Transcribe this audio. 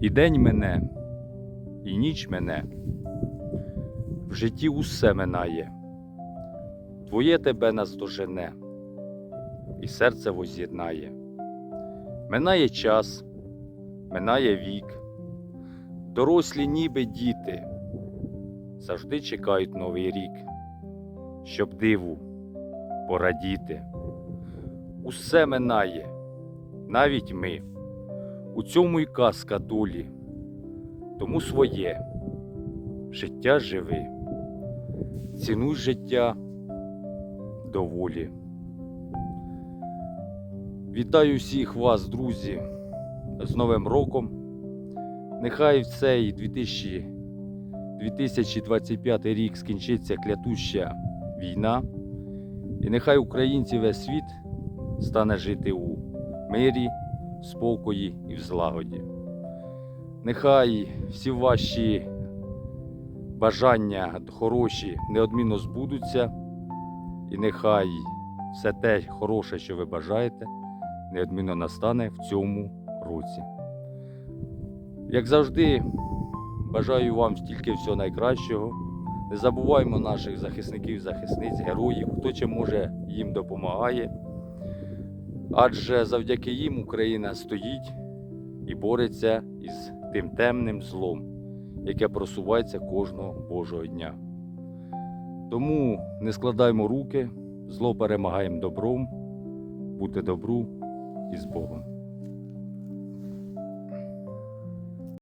І день мене, і ніч мене, в житті усе минає, Твоє тебе наздожене, і серце воз'єднає. Минає час, минає вік, дорослі ніби діти, завжди чекають новий рік, щоб диву порадіти. Усе минає, навіть ми. У цьому й казка долі, тому своє життя живи, цінуй життя доволі. Вітаю всіх вас, друзі, з Новим роком. Нехай в цей 2000, 2025 рік скінчиться клятуща війна, і нехай українці весь світ стане жити у мирі, спокої і в злагоді. Нехай всі ваші бажання хороші неодмінно збудуться, і нехай все те хороше, що ви бажаєте, неодмінно настане в цьому році. Як завжди, бажаю вам тільки всього найкращого. Не забуваймо наших захисників, захисниць, героїв, хто чим може їм допомагає. Адже завдяки їм Україна стоїть і бореться із тим темним злом, яке просувається кожного Божого дня. Тому не складаймо руки, зло перемагаємо добром, будьте добру і з Богом.